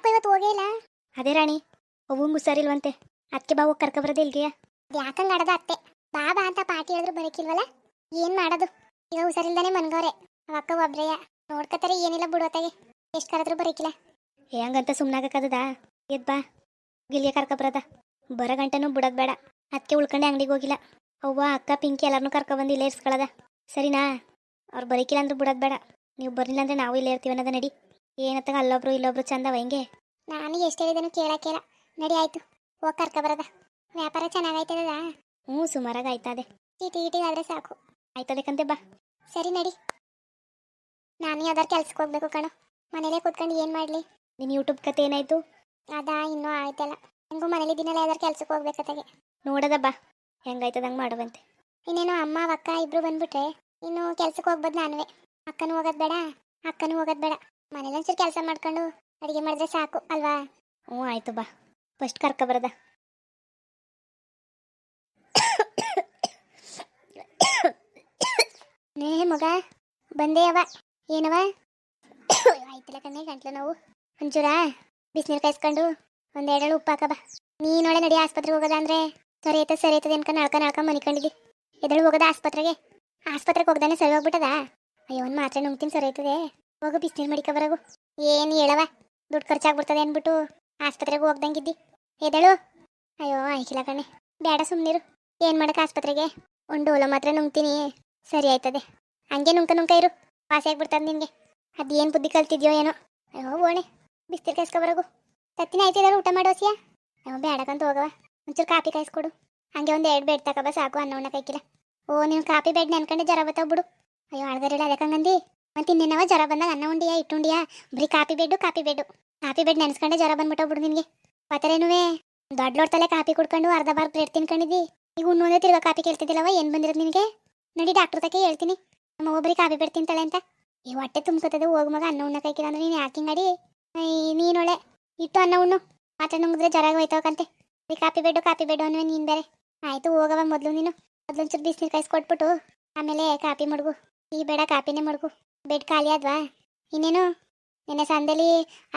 ಯಾಕೋ ಇವತ್ತು ಹೋಗೇ ಇಲ್ಲ? ಅದೇ ರಾಣಿ ಅವು ಹುಷಾರಿಲ್ವಂತೆ. ಅದಕ್ಕೆ ಬಾ ಹೋಗಿ ಕರ್ಕೊಬರೋದೇ ಇಲ್ಗೆಯ ಯಾಕಂಗ್ ಆಡದ ಅತ್ತೆ? ಬಾಬಾ ಅಂತ ಪಾಟಿ ಹೇಳಿದ್ರು ಬರಕಿಲ್ವಲ್ಲ? ಏನ್ ಮಾಡೋದು? ಈಗ ಹುಷಾರಿಲ್ದಾನೆ ಮನ್ಗವ್ರೆ. ಅಕ್ಕ ಒಬ್ರೆಯ. ನೋಡ್ಕತಾರೆ ಏನಿಲ್ಲ ಬಿಡೋತಾಗೆ ಎಷ್ಟು ಕರೆದ್ರು ಬರಕಿಲ್ಲ. ಹೆಂಗಂತ ಸುಮ್ಮನಾಗಕ್ಕದ ಎದ್ ಬಾ. ಗಿಲ್ಗೆ ಕರ್ಕೊಬರದ. ಬರೋ ಗಂಟೆನು ಬಿಡೋದ್ ಬೇಡ. ಅದಕ್ಕೆ ಉಳ್ಕೊಂಡೆ ಅಂಗಡಿಗೆ ಹೋಗಿಲ್ಲ. ಅವ್ವ ಅಕ್ಕ ಪಿಂಕಿ ಎಲ್ಲರನ್ನೂ ಕರ್ಕೊಬಂದು ಇಲ್ಲೇ ಇರ್ಸ್ಕೊಳ್ಳೋದ ಸರಿನಾ? ಅವ್ರು ಬರಕಿಲ್ಲ ಅಂದ್ರೆ ಬಿಡೋದ್ ಬೇಡ. ನೀವು ಬರಲಿಲ್ಲ ಅಂದ್ರೆ ನಾವು ಇಲ್ಲೇ ಇರ್ತೀವಿ ಅನ್ನೋದ ನಡಿ. ಏನತ್ತಾಗ ಅಲ್ಲೊಬ್ರು ಇಲ್ಲೊಬ್ರು ಚಂದವ ಹೆಂಗೆ? ನಾನು ಎಷ್ಟು ಹೇಳಿದನು ಕೇಳ ಕೇಳ. ನಡಿ ಆಯ್ತು. ಹೋಗ್ ಕರ್ಕ ಬರದ. ವ್ಯಾಪಾರ ಚೆನ್ನಾಗೈತದ ಹ್ಞೂ ಸುಮಾರಾಗಿ ಆಯ್ತದೆ. ಚೀಟಿ ಗೀಟಿ ಆದ್ರೆ ಸಾಕು. ಆಯ್ತದಕ್ಕಂತೆ ಬಾ. ಸರಿ ನಡಿ. ನಾನು ಯಾವ್ದಾರು ಕೆಲ್ಸಕ್ಕೆ ಹೋಗ್ಬೇಕು ಕಣೋ. ಮನೇಲೇ ಕೂತ್ಕೊಂಡು ಏನು ಮಾಡ್ಲಿ? ನಿನ್ನ ಯೂಟ್ಯೂಬ್ ಕತೆ ಏನಾಯ್ತು? ಅದಾ ಇನ್ನೂ ಆಯ್ತಲ್ಲ. ಹೆಂಗೂ ಮನೇಲಿ ದಿನಲ್ಲ ಯಾವ್ದಾರು ಕೆಲ್ಸಕ್ಕೆ ಹೋಗ್ಬೇಕತ್ತಾಗೆ ನೋಡದ ಬಾ. ಹೆಂಗಾಯ್ತದ ಹಂಗೆ ಮಾಡುವಂತೆ. ಇನ್ನೇನು ಅಮ್ಮ ಅಕ್ಕ ಇಬ್ರು ಬಂದ್ಬಿಟ್ರೆ ಇನ್ನು ಕೆಲ್ಸಕ್ಕೆ ಹೋಗ್ಬೋದು ನಾನುವೆ. ಅಕ್ಕನೂ ಹೋಗೋದ್ ಬೇಡ ಅಕ್ಕನೂ ಹೋಗೋದ್ ಬೇಡ. ಮನೇಲಿ ಒಂಚೂರು ಕೆಲಸ ಮಾಡ್ಕೊಂಡು ಅಡಿಗೆ ಮಾಡಿದ್ರೆ ಸಾಕು, ಅಲ್ವಾ? ಹ್ಞೂ, ಆಯ್ತು ಬಾ. ಫಸ್ಟ್ ಕರ್ಕೊಬರದ ನೇ ಮಗ, ಬಂದೆ ಅವ. ಏನವ? ಆಯ್ತಿಲ್ಲ ಕಣ್ಣೆ ಗಂಟ್ಲು ನಾವು. ಒಂಚೂರ ಬಿಸಿನೀರು ಕಾಯಿಸ್ಕೊಂಡು ಒಂದೆರಡು ಉಪ್ಪು ಹಾಕಬ ನೀನೊಳೆ ನಡಿ ಆಸ್ಪತ್ರೆಗೆ ಹೋಗೋದ ಅಂದ್ರೆ ಸರಿ ಐತೆ ಸರಿ ಐತದೆ ಅನ್ಕೊಂಡು ನಳ್ಕ ನಳ್ಕ ಮನಿಕೊಂಡಿದ್ದಿ ಎದಳು ಹೋಗೋದ ಆಸ್ಪತ್ರೆಗೆ? ಆಸ್ಪತ್ರೆಗೆ ಹೋಗ್ದಾನೆ ಸರಿ ಹೋಗ್ಬಿಟ್ಟದ? ಅಯ್ಯೋ, ಒಂದು ಮಾತ್ರೆ ನುಂಗ್ತೀನಿ ಸರಿ ಐತದೆ ಹೋಗು, ಬಿಸಿನೀರು ಮಡಿಕ ಬರಗು. ಏನು ಹೇಳವ ದುಡ್ಡು ಖರ್ಚಾಗ್ಬಿಡ್ತದೆ ಅಂದ್ಬಿಟ್ಟು ಆಸ್ಪತ್ರೆಗೆ ಹೋಗ್ದಂಗಿದ್ದಿ. ಎದಳು? ಅಯ್ಯೋ ಆಯ್ಕಿಲ್ಲ ಕಣೆ. ಬೇಡ ಸುಮ್ಮನಿರು ಏನು ಮಾಡಕ್ಕೆ ಆಸ್ಪತ್ರೆಗೆ? ಒಂದು ಡೋಲ ಮಾತ್ರ ನುಂಗ್ತೀನಿ. ಸರಿ ಆಯ್ತದೆ. ಹಂಗೆ ನುಂಕ ನುಂಕ ಇರು. ವಾಸಿ ಆಗ್ಬಿಡ್ತದೆ ನಿನಗೆ. ಅದೇನು ಬುದ್ಧಿ ಕಲ್ತಿದ್ಯೋ ಏನೋ. ಅಯ್ಯೋ, ಓಣೆ. ಬಿಸ್ತಿರ್ ಕಾಯಿಸ್ಕೊಬರಗು ತತ್ತಿನ ಆಯ್ತಿದಾರೆ ಊಟ ಮಾಡೋಸಿಯಾ ಅಯ್ಯೋ ಬೇಡಕ್ಕಂತ ಹೋಗವ ಒಂಚೂರು ಕಾಪಿ ಕಾಯಿಸ್ಕೊಡು. ಹಂಗೆ ಒಂದು ಎರಡು ಬೆಡ್ ತಗೋಬ ಸಾಕು ಅನ್ನವನ್ನ ಕೈಕಿಲ್ಲ ಓ ನೀವು ಕಾಪಿ ಬೇಡ ನೆನ್ಕೊಂಡು ಜ್ವರ ಬತ್ತಾವ ಬಿಡು. ಅಯ್ಯೋ ಅಳ್ಗರಿಲ್ಲ ಅದಕ್ಕಂಗಂದಿ ಮತ್ತೆ ನಿನ್ನವ ಜ್ವರ ಬಂದಾಗ ಅನ್ನ ಉಂಡಿಯಾ ಇಟ್ಟುಂಡಿಯಾ ಬರೀ coffee bread coffee bread. Coffee bread ನೆನ್ಸ್ಕೊಂಡೆ ಜ್ವರ ಬಂದ್ಬಿಟ್ಟೋಗ್ಬಿಡು ನಿನಗೆ. ಪತರೇನುವೆ ದೊಡ್ಡ ಲೋಡ್ತಲೆ ಕಾಪಿ ಕುಡ್ಕೊಂಡು ಅರ್ಧ ಬಾರ್ ಬ್ರೆಡ್ ತಿನ್ಕೊಂಡಿದ್ದಿ. ಈಗ ಉಣ್ಣೋದೇ ತಿರ್ಗೋ ಕಾಪಿ ಕೇಳ್ತಿದ್ದಿಲ್ಲವ, ಏನು ಬಂದಿರೋದು ನಿನಗೆ? ನಡಿ ಡಾಕ್ಟರ್ ತಕ್ಕೆ ಹೇಳ್ತೀನಿ. ನಮ್ಮ ಒಬ್ಬರಿಗೆ ಕಾಪಿ ಬೆಡ್ ತಿಂತಾಳೆ ಅಂತ. ಈ ಹೊಟ್ಟೆ ತುಂಬ್ಕೊತದೆ, ಹೋಗ ಮಗ, ಅನ್ನ ಉಣ್ಣ ಕೈಕಿಲ್ಲ ಅಂದ್ರೆ ನೀನು ಯಾಕೆ ಹಿಂಗಡಿ? ನೀನೊಳೆ ಇಟ್ಟು ಅನ್ನ ಉಣ್ಣು. ಮಾತ್ರ ನುಂಗಿದ್ರೆ ಜ್ವರ ಹೋಯ್ತವಕಂತೆ ಬರೀ ಕಾಪಿ ಬೆಡ್ಡು ಕಾಪಿ ಬೆಡ್ಡು ಅನ್ನುವೆ ನೀನು ಬೇರೆ. ಆಯ್ತು ಹೋಗವ ಮೊದಲು ನೀನು. ಮೊದಲು ಒಂಚೂರು ಬಿಸಿನೀರು ಕಾಯಿಸ್ಕೊಟ್ಬಿಟ್ಟು, ಆಮೇಲೆ ಕಾಪಿ ಮಡ್ಗು. ಈ ಬೇಡ, ಕಾಪಿನೇ ಮಡ್ಗು. ಬೆಡ್ ಖಾಲಿ ಆದ್ವಾ? ಇನ್ನೇನು? ನಿನ್ನೆ ಸಂದೇಲಿ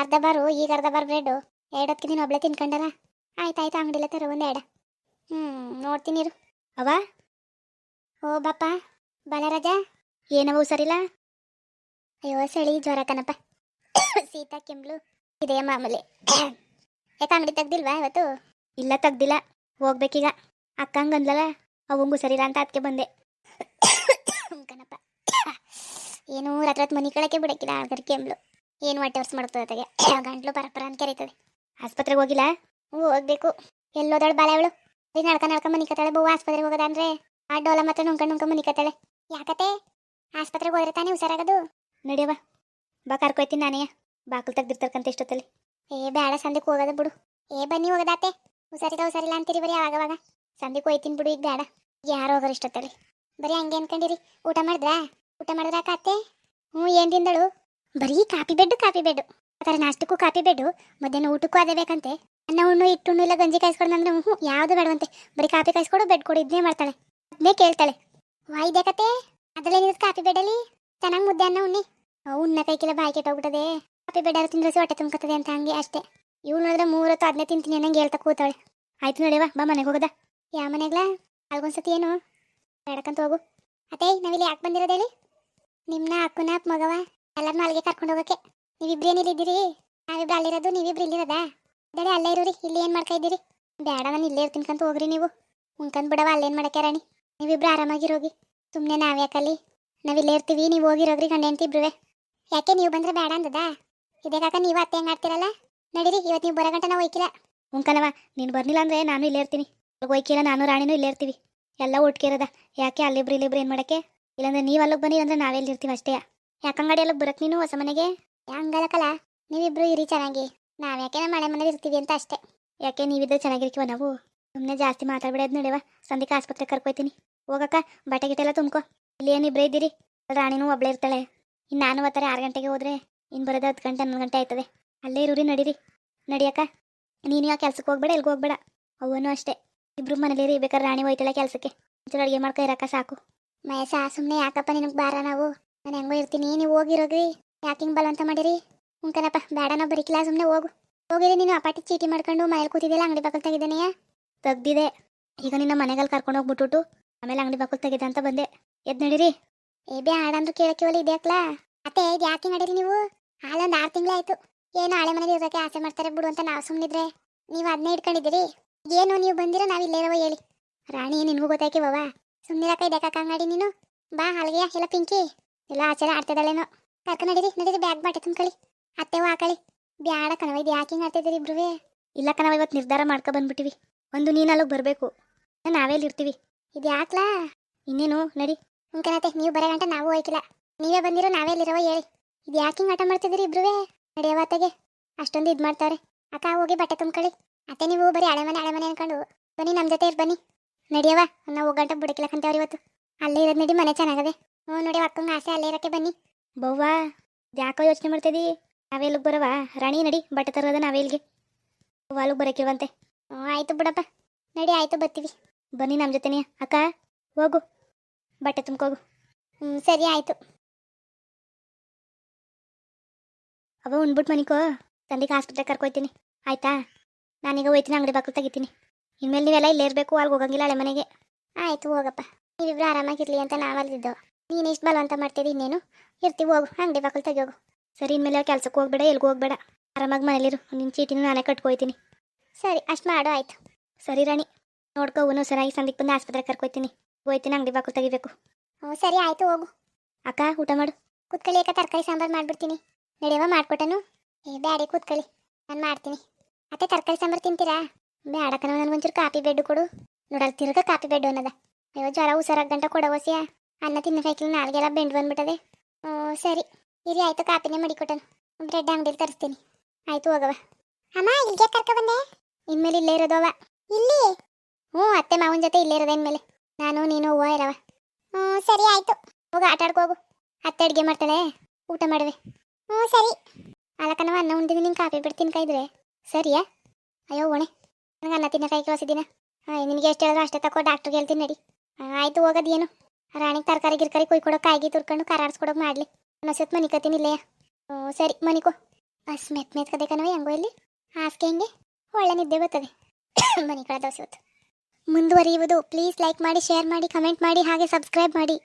ಅರ್ಧ ಬಾರು, ಈಗ ಅರ್ಧ ಬಾರು ಬ್ರೆಡ್ಡು ಎರಡೊತ್ತಿಗೆ ನೀನು ಒಬ್ಳೆ ತಿನ್ಕೊಂಡಾರ ಆಯ್ತಾಯ್ತು ಅಂಗಡಿಲ್ಲ ತರ, ಒಂದು ಎಡ ಹ್ಞೂ ನೋಡ್ತೀನಿ ಇರು. ಅವ ಓ ಬಾಪ ಬಾಲರಾಜ? ಏನವ ಹುಷಾರಿಲ್ಲ ಅಯ್ಯೋ ಚಳಿ ಜ್ವರ ಕಣಪ್ಪ. ಸೀತಾ ಕೆಂಬ್ಳು ಇದೆ ಮಾಮೂಲಿ. ಯಾಕೆ ಅಂಗಡಿ ತೆಗ್ದಿಲ್ವಾ ಇವತ್ತು? ಇಲ್ಲ, ತೆಗ್ದಿಲ್ಲ. ಹೋಗ್ಬೇಕೀಗ. ಅಕ್ಕಂಗೆ ಅಂದ್ಲಲ್ಲ, ಅವಂಗೂ ಸರಿಲ್ಲ ಅಂತ ಅದಕ್ಕೆ ಬಂದೆ ಹ್ಮ್ ಕಣಪ್ಪ ಏನು ರಾತ್ರಿ ಮನಿ ಕಳಕ್ಕೆ ಬಿಡಕ್ಕಿಲ್ಲ ಆದ್ರೆ ಕೆಮ್ಲು ಏನು ಹೊಟ್ಟೆ ವರ್ಷ ಮಾಡ್ತದೆ ಗಂಟ್ಲು ಪರಪರ ಅಂತ ಕರೀತದೆ. ಆಸ್ಪತ್ರೆಗೆ ಹೋಗಿಲ್ಲ? ಹ್ಞೂ, ಹೋಗ್ಬೇಕು. ಎಲ್ಲೋದಳು ಬಾಳೆ ಅವಳು ಬರೀ ನಡ್ಕ ನಡ್ಕ ಮನಿ ಕತ್ತಾಳೆ ಬೋ, ಆಸ್ಪತ್ರೆಗೆ ಹೋಗೋದ ಅಂದ್ರೆ? ಆ ಡೋಲ ಮಾತ್ರ ನುಂಕ ನುಂಕ ಮನಿ ಕತ್ತಾಳೆ. ಯಾಕತೆ? ಆಸ್ಪತ್ರೆಗೆ ಹೋದ್ರೆ ತಾನೇ ಹುಷಾರಾಗೋದು? ನಡಿಯವ ಬಾ, ಕರ್ಕೊಯ್ತೀನಿ ನಾನೇ. ಬಾಕಲ್ ತೆಗ್ದಿರ್ತಕ್ಕಂತ ಇಷ್ಟೊತ್ತಲ್ಲಿ. ಏ ಬೇಡ ಸಂದಿಕ್ಕೆ ಹೋಗೋದು ಬಿಡು. ಏ, ಬನ್ನಿ ಹೋಗೋದಾತೆ ಹುಷಾರಿಲ್ಲ ಹುಷಾರಿಲ್ಲ ಅಂತೀರಿ ಬರೀ ಆವಾಗವಾಗ. ಸಂದೆಗೆ ಹೋಯ್ತೀನಿ ಬಿಡು, ಈಗ ಬೇಡ ಯಾರು ಹೋಗೋರು ಇಷ್ಟೊತ್ತಲ್ಲಿ. ಬರೀ ಹಂಗೆ ಅನ್ಕೊಂಡಿರಿ. ಊಟ ಮಾಡಿದ್ರಾ? ಊಟ ಮಾಡಿದ್ರ ಕಾತೆ ಹ್ಞೂ, ಏನು ತಿಂದಳು? ಬರೀ ಕಾಪಿ ಬೆಡ್ಡು ಕಾಪಿ ಬೆಡ್ಡು. ಅದರ ನಾಷ್ಟಕ್ಕೂ ಕಾಪಿ ಬೆಡ್ಡು, ಮಧ್ಯಾಹ್ನ ಊಟಕ್ಕೂ ಅದೇ ಬೇಕಂತೆ. ಅನ್ನ, ಉಣ್ಣು ಇಟ್ಟುಣ್ಣು ಇಲ್ಲ ಗಂಜಿ ಕಾಯಿಸ್ಕೊಡು ಅಂದ್ರೆ ಹ್ಞೂ ಯಾವುದು ಬೇಡವಂತೆ. ಬರೀ ಕಾಪಿ ಕಾಯಿಸ್ಕೊಡು, ಬೆಡ್ ಕೊಡು ಇದನ್ನೇ ಮಾಡ್ತಾಳೆ. ಅದನ್ನೇ ಕೇಳ್ತಾಳೆ. ವಾಯ್ದೆ ಕತೆ ಅದ್ರಲ್ಲೇನಿರೋದು ಕಾಪಿ ಬೆಡ್ಡಲ್ಲಿ? ಚೆನ್ನಾಗಿ ಮುದ್ದೆ, ಅನ್ನ, ಉಣ್ಣಿ. ಉಣ್ಣ ಕೈಕಿಲ್ಲ ಬಾಯಿ ಕೆಟ್ಟೋಗ್ಬಿಟ್ಟದೆ. ಕಾಪಿ ಬೆಡ್ ಯಾರು ತಿಂದ್ರೆ ಹೊಟ್ಟೆ ತುಂಬ್ಕತ್ತದೆ ಅಂತ ಹಂಗೆ ಅಷ್ಟೇ. ಇವ್ ನೋಡಿದ್ರೆ ಮೂರತ್ತು ಅದನ್ನೇ ತಿಂತೀನಿ ಅನ್ನಂಗೆ ಹೇಳ್ತಾ ಕೂತಾಳೆ. ಆಯ್ತು ನಡಿಯವ ಬಾ ಮನೆಗೆ ಹೋಗದ. ಯಾವ ಮನೆಗ್ಲ? ಅಲ್ಗೊಂದ್ಸತಿ ಏನು? ಬೇಡಕ್ಕಂತ ಹೋಗು. ಅತ್ತೆ ನಾವಿಲ್ಲಿ ಯಾಕೆ ಬಂದಿರೋದು ಹೇಳಿ? ನಿಮ್ನ ಅಕ್ಕನ ಮಗವ ಎಲ್ಲರನ್ನೂ ಅಲ್ಲಿಗೆ ಕರ್ಕೊಂಡು ಹೋಗಕ್ಕೆ ನೀವಿಬ್ರು ಏನಿಲ್ಲ ಇದ್ದೀರಿ? ನಾವಿಬ್ರು ಅಲ್ಲಿರೋದು, ನೀವಿಬ್ರು ಇಲ್ಲಿರೋದಾ? ಬೇಡ ಅಲ್ಲೇ ಇರೋರಿ, ಇಲ್ಲಿ ಏನು ಮಾಡ್ತಾ ಇದ್ದೀರಿ? ಬೇಡ, ನಾನು ಇಲ್ಲೇ ಇರ್ತೀನ್ಕಂತ ಹೋಗ್ರಿ ನೀವು. ಉಣ್ಕಂದ್ ಬಿಡವ ಅಲ್ಲೇನು ಮಾಡಕ್ಕೆ ರಾಣಿ? ನೀವಿಬ್ರು ಆರಾಮಾಗಿರೋಗಿ. ಸುಮ್ಮನೆ ನಾವ್ಯಾಕಲ್ಲಿ ಇಲ್ಲೇ ಇರ್ತೀವಿ, ನೀವು ಹೋಗಿರೋಗ್ರಿ ಗಂಡ ಹೆಂಡ್ತಿ ಇಬ್ರುವೆ. ಯಾಕೆ, ನೀವು ಬಂದ್ರೆ ಬೇಡ ಅಂದದಾ? ಇದೇ ಕಾಕ, ನೀವು ಅತ್ತೆ ಹೆಂಗೆ ಆಡ್ತಿರಲ್ಲ? ನಡೀರಿ ಇವತ್ತು ನೀವು ಬರೋ ಗಂಟ ನಾವು ಒಯ್ಕಿಲ್ಲ ಉಂಕನವ ನೀನು ಬರ್ಲಿಲ್ಲ ಅಂದ್ರೆ ನಾನು ಇಲ್ಲೇ ಇರ್ತೀನಿ. ಒಯ್ಕಿಲ್ಲ ನಾನು ರಾಣಿನೂ ಇಲ್ಲೇ ಇರ್ತೀವಿ. ಎಲ್ಲ ಒಟ್ಟಿಗೆ ಇರೋದ? ಯಾಕೆ, ಅಲ್ಲಿಬ್ರು, ಇಲ್ಲಿಬ್ರು ಏನು ಮಾಡಕ್ಕೆ? ಇಲ್ಲಾಂದ್ರೆ ನೀವು ಅಲ್ಲಿಗೆ ಬನ್ನಿ ಅಂದ್ರೆ ನಾವೆಲ್ಲಿ ಇರ್ತೀವಿ ಅಷ್ಟೇ. ಯಾಕಂಗಡಿ ಅಲ್ಲಿಗೆ ಬರಕ್ ನೀನು ಹೊಸ ಮನೆಗೆ? ಹಂಗಲಕಲ್ಲ ನೀವಿಬ್ರು ಇರಿ ಚೆನ್ನಾಗಿ. ನಾವ್ಯಾಕೆ ನಮ್ಮ ಮಳೆ ಮನೇಲಿ ಇರ್ತೀವಿ ಅಂತ ಅಷ್ಟೇ. ಯಾಕೆ ನೀವಿದ್ರೆ ಚೆನ್ನಾಗಿರ್ತೀವ ನಾವು? ಸುಮ್ಮನೆ ಜಾಸ್ತಿ ಮಾತಾಡ್ಬಿಡೋದು ನಡೆಯವ. ಸಂಧಿಕ ಆಸ್ಪತ್ರೆಗೆ ಕರ್ಕೊಯ್ತೀನಿ. ಹೋಗಕ್ಕ, ಬಟ್ಟೆ ಗಿಟ್ಟೆಲ್ಲ ತುಂಬ್ಕೊ. ಇಲ್ಲಿ ಏನು ಇಬ್ಬರೇ ಇದ್ದೀರಿ? ರಾಣಿನೂ ಒಬ್ಳೆ ಇರ್ತಾಳೆ. ಇನ್ನು ನಾನು ಬರ್ತಾರೆ ಆರು ಗಂಟೆಗೆ ಹೋದ್ರೆ ಇನ್ನು ಬರೋದು ಹತ್ತು ಗಂಟೆ, ಹನ್ನೊಂದು ಗಂಟೆ ಆಯ್ತದೆ. ಅಲ್ಲೇ ಇರುರಿ, ನಡೀರಿ. ನಡಿಯಕ್ಕ. ನೀನು ಯಾವ ಕೆಲ್ಸಕ್ಕೆ ಹೋಗ್ಬೇಡ ಎಲ್ಗೆ ಹೋಗ್ಬೇಡ. ಅವನು ಅಷ್ಟೇ. ಇಬ್ರು ಮನೇಲಿ ಬೇಕಾದ್ರೆ ರಾಣಿ ಹೋಯ್ತಾಳೆ ಕೆಲಸಕ್ಕೆ. ಚಲೋ ಅಡುಗೆ ಮಾಡ್ಕೊ ಇರಕ್ಕ, ಸಾಕು. ಮಯಸ ಸುಮ್ಮನೆ ಯಾಕಪ್ಪ ನಿನಗೆ ಬಾರ ನಾವು? ನಾನು ಹೆಂಗೋ ಇರ್ತೀನಿ ನೀವು ಹೋಗಿರೋಗ್ರಿ ಯಾಕೆ ಹಿಂಗೆ ಬಲವಂತ ಮಾಡಿರಿ? ಹುಂಕನಪ್ಪ ಬೇಡ ನಾವು ಬರೀಕಿಲ್ಲ ಸುಮ್ಮನೆ ಹೋಗು. ಹೋಗಿರಿ ನೀನು ಅಪಾಟಿ ಚೀಟಿ ಮಾಡ್ಕೊಂಡು ಮನೇಲಿ ಕೂತಿದ್ದಿಲ್ಲ ಅಂಗಡಿ ಬಾಕಲ್ ತೆಗಿದ್ದಾನೆಯಾ ತೆಗ್ದಿದೆ. ಈಗ ನಿನ್ನ ಮನೆಗಲ್ಲಿ ಕರ್ಕೊಂಡು ಹೋಗ್ಬಿಟ್ಟು ಆಮೇಲೆ ಅಂಗಡಿ ಬಾಕಲ್ ತೆಗಿದೆ ಅಂತ ಬಂದೆ. ಎದ್ ನಡೀರಿ? ಏ ಬೇ ಕೇಳಕ್ಕೆ ಒಲಿ ಇದ್ಯಾಕ್ಲಾ? ಅತ್ತೆ ಇದು ಯಾಕೆ ನಡೀರಿ ನೀವು? ಹಾಲೊಂದು ಆರು ತಿಂಗಳಾಯ್ತು ಏನು ಹಳೆ ಮನೇಲಿ ಇರೋಕೆ ಆಸೆ ಮಾಡ್ತಾರೆ ಬಿಡು ಅಂತ ನಾವು ಸುಮ್ಮನಿದ್ರೆ ನೀವು ಅದನ್ನೇ ಇಟ್ಕೊಂಡಿದ್ದೀರಿ? ಏನು ನೀವು ಬಂದಿರೋ ನಾವು ಇಲ್ಲೇ ಹೇಳಿ. ರಾಣಿ ನಿನಗೂ ಗೊತ್ತಾಯ್ಕೆ ಬಾವ? ಸುಮ್ಮನಿರಕ ಇದಕ್ಕೆ ಅಂಗಡಿ ನೀನು. ಬಾ ಹಾಲ್ಗೆಯ ಎಲ್ಲ ಪಿಂಕಿ. ಎಲ್ಲ ಆಚಾರ ಆಡ್ತಿದ್ದಾಳೇನೋ. ಕರ್ಕೊಂಡು ನಡೀರಿ ನಡೀರಿ, ಬ್ಯಾಗ್ ಬಾಟೆ ತುಂಬ್ಕೊಳ್ಳಿ. ಅತ್ತೆ ಹಾಕಳಿ ಬ್ಯಾಡ ಕಣವ ಇದು ಯಾಕೆ ಹಿಂಗೆ ಆಡ್ತಿದ್ದೀರಿ ಇಬ್ರುವೇ? ಇಲ್ಲ ಕಣವ ಇವತ್ತು ನಿರ್ಧಾರ ಮಾಡ್ಕೊ ಬಂದ್ಬಿಟ್ಟಿವಿ. ಒಂದು ನೀನು ಅಲ್ಲಿಗೆ ಬರಬೇಕು. ನಾವೇ ಇಲ್ಲಿ ಇರ್ತೀವಿ ಇದು ಯಾಕ್ಲಾ? ಇನ್ನೇನು, ನಡಿ. ಕಣತೆ ನೀವು ಬರೋ ಗಂಟೆ ನಾವು ಹೋಯ್ಕಿಲ್ಲ. ನೀವೇ ಬಂದಿರೋ, ನಾವೇ ಇಲ್ಲಿರೋ ಹೇಳಿ. ಇದು ಯಾಕೆ ಹಿಂಗೆ ಆಟ ಮಾಡ್ತಿದ್ದೀರಿ ಇಬ್ರುವೇ? ನಡೆಯವತ್ತೆಗೆ ಅಷ್ಟೊಂದು ಇದು ಮಾಡ್ತಾರೆ ಅಕ್ಕ, ಹೋಗಿ ಬಟ್ಟೆ ತುಂಬ್ಕೊಳ್ಳಿ. ಅತ್ತೆ, ನೀವು ಬರೀ ಹಳೆ ಮನೆ ಹಳೆ ಮನೆ ಅನ್ಕೊಂಡು ಬನ್ನಿ ನಮ್ಮ ಜೊತೆ ಇರ್, ಬನ್ನಿ. ನಡಿಯವ ನಾವು ಹೋಗಂಟ ಬುಡಕಿಲ್ಲಕಂತೇವ್ರಿ ಇವತ್ತು. ಅಲ್ಲೇ ಇರೋದು ನಡಿ, ಮನೆ ಚೆನ್ನಾಗದೆ. ಹ್ಞೂ ನೋಡಿ ಅಕ್ಕಂಗೆ ಆಸೆ, ಅಲ್ಲೇ ಇರಕ್ಕೆ ಬನ್ನಿ. ಬವ್ವಾ, ಯಾಕೋ ಯೋಚನೆ ಮಾಡ್ತಿದ್ದಿ ನಾವೇ ಇಲ್ಲಿಗೆ ಬರವ ರಾಣಿ ನಡಿ, ಬಟ್ಟೆ ತರೋದ ನಾವೇ ಇಲ್ಲಿಗೆ ಅಲ್ಲಿಗೆ ಬರೋಕಿಲ್ವಂತೆ. ಹ್ಞೂ, ಆಯಿತು ಬಿಡಪ್ಪ. ನಡಿ, ಆಯಿತು ಬರ್ತೀವಿ ಬನ್ನಿ ನಮ್ಮ ಜೊತೆನೇ. ಅಕ್ಕ, ಹೋಗು. ಬಟ್ಟೆ ತುಂಬ್ಕೋಗು. ಹ್ಞೂ, ಸರಿ, ಆಯಿತು. ಅವ ಉಣ್ಬಿಟ್ಟು ಮನಿಕೋ. ತಂದಿಗೆ ಹಾಸ್ಪಿಟ್ಲಿಗೆ ಕರ್ಕೊಯ್ತೀನಿ. ಆಯಿತಾ? ನಾನೀಗ ಹೋಯ್ತೀನಿ, ಅಂಗಡಿ ಬಾಕಲು ತೆಗಿತೀನಿ. ಇನ್ಮೇಲೆ ನೀವೆಲ್ಲ ಇಲ್ಲೇ ಇರಬೇಕು ಅಲ್ಲಿ ಹೋಗಂಗಿಲ್ಲ ಅಳೆ ಮನೆಗೆ. ಆಯ್ತು ಹೋಗಪ್ಪ. ನೀವಿಬ್ರು ಆರಾಮಾಗಿರ್ಲಿ ಅಂತ ನಾವಲ್ಲಿದ್ದೋ ನೀನು ಇಷ್ಟು ಬಲವಂತ ಮಾಡ್ತೀವಿ ಇನ್ನೇನು? ಇರ್ತೀವಿ ಹೋಗು. ಅಂಗಡಿ ಬಾಕಲ್ ತೆಗಿಯೋಗು. ಸರಿ ಇನ್ಮೇಲೆ ಕೆಲ್ಸಕ್ಕೆ ಹೋಗ್ಬೇಡ ಎಲ್ಗೂ ಹೋಗ್ಬೇಡ. ಆರಾಮಾಗಿ ಮನೇಲಿರು. ನಿನ್ನ ಚೀಟಿನ ನಾನೇ ಕಟ್ಕೊಯ್ತೀನಿ. ಸರಿ ಅಷ್ಟು ಮಾಡು ಆಯ್ತು. ಸರಿ ರಾಣಿ. ನೋಡ್ಕೊ ಅವನು ಸರಿಯಾಗಿ ಸಂದಿಗೆ ಬಂದು ಆಸ್ಪತ್ರೆಗೆ ಕರ್ಕೊಯ್ತೀನಿ. ಹೋಯ್ತೀನಿ ಅಂಗಡಿ ಬಾಕಲು ತೆಗಿಬೇಕು. ಹ್ಞೂ ಸರಿ ಆಯ್ತು ಹೋಗು. ಅಕ್ಕ ಊಟ ಮಾಡು. ಕುತ್ಕಳಿ ಅಕ್ಕ ತರಕಾರಿ ಸಾಂಬಾರು ಮಾಡಿಬಿಡ್ತೀನಿ. ನಡೆಯವ ಮಾಡ್ಕೊಟ್ಟನು? ಏ ಬ್ಯಾಡಿ ಕೂತ್ಕೊಳ್ಳಿ. ನಾನು ಮಾಡ್ತೀನಿ. ಅತ್ತೆ ತರಕಾರಿ ಸಾಂಬಾರು ತಿಂತೀರಾ? ಬ್ಯಾಡಕ್ಕ ನನಗೊಂಚೂರು ಕಾಪಿ ಬೆಡ್ ಕೊಡು. ನೋಡಲ್ ತಿರ್ಗ ಕಾಪಿ ಬೆಡ್ ಅನ್ನದ. ಅಯ್ಯೋ, ಜ್ವರ ಹುಷಾರಾಗ ಗಂಟ ಕೊಡವಸಿಯ ಅನ್ನ ತಿನ್ನಕೈಕಿಲ್ಲ ನಾಲ್ಗೆಲ್ಲ ಬೆಂಡ್ ಬಂದ್ಬಿಟ್ಟದೆ. ಹ್ಞೂ ಸರಿ. ಇರಿ, ಆಯ್ತು ಕಾಪಿನೇ ಮಡಿಕೊಟ್ಟನು. ಬ್ರೆಡ್ ಅಂಗಡಿಲಿ ತರಿಸ್ತೀನಿ. ಆಯ್ತು ಹೋಗವ ಅಮ್ಮ, ಇಲ್ಲಿಗೆ ಕರ್ಕ ಬಂದೆ? ಇನ್ಮೇಲೆ ಇಲ್ಲೇ ಇರೋದವ ಇಲ್ಲಿ? ಹ್ಞೂ, ಅತ್ತೆ ಮಾವನ ಜೊತೆ ಇಲ್ಲೇ ಇರೋದ ಇನ್ಮೇಲೆ. ನಾನು, ನೀನು ಹೂವ ಇರವ ಹ್ಞೂ, ಸರಿ, ಆಯ್ತು. ಹೋಗ, ಆಟ ಆಡ್ಕೋಗು ಅತ್ತೆ ಅಡುಗೆ ಮಾಡ್ತಾಳೆ. ಊಟ ಮಾಡುವೆ. ಹ್ಞೂ, ಸರಿ. ಅಲ್ಲಕ್ಕ ಅನ್ನ ಉಂಡಿದ್ದು ನಿಂಗೆ ಕಾಫಿ ಬಿಡ್ತೀನಿ ಕೈದ್ರೆ ಸರಿಯಾ? ಅಯ್ಯೋ, ಓಣೆ. ನನಗೆ ಕೈ ಕಳಿಸಿದ್ದೀನ ಹಾಂ ನಿನಗೆ ಎಷ್ಟು ಹೇಳಿದ್ರು ಅಷ್ಟೇ ತಕೋ ಡಾಕ್ಟ್ರಿಗೆ ಹೇಳ್ತೀನಿ ನಡಿ. ಆಯ್ತು ಹೋಗೋದು ಏನು ರಾಣಿಗೆ ತರಕಾರಿ, ಗಿರ್ಕಾರಿ ಕೊಯ್ಕೊಡೋ ಕಾಯಿಗೆ ತುರ್ಕೊಂಡು ಕರಾಡ್ಸ್ಕೊಡೋಕೆ ಮಾಡಲಿ. ನಸತ್ ಮನಿಕತ್ತೀನಿ ಇಲ್ಲಯ್ಯ. ಹ್ಞೂ ಸರಿ ಮನಿಕೋ ಬಸ್ ಮೆತ್ ಮೆತ್ ಕದೆ ಕಣವೆ ಹೆಂಗೋ ಇಲ್ಲಿ? ಹಾಸಿಗೆ ಹೆಂಗೆ? ಒಳ್ಳೆ ನಿದ್ದೆ ಬರ್ತದೆ. ಮನಿ ದೋಸೆ ಹೊತ್ತು ಮುಂದುವರಿಯುವುದು. ಪ್ಲೀಸ್ ಲೈಕ್ ಮಾಡಿ ಶೇರ್ ಮಾಡಿ ಕಮೆಂಟ್ ಮಾಡಿ, ಹಾಗೆ ಸಬ್ಸ್ಕ್ರೈಬ್ ಮಾಡಿ.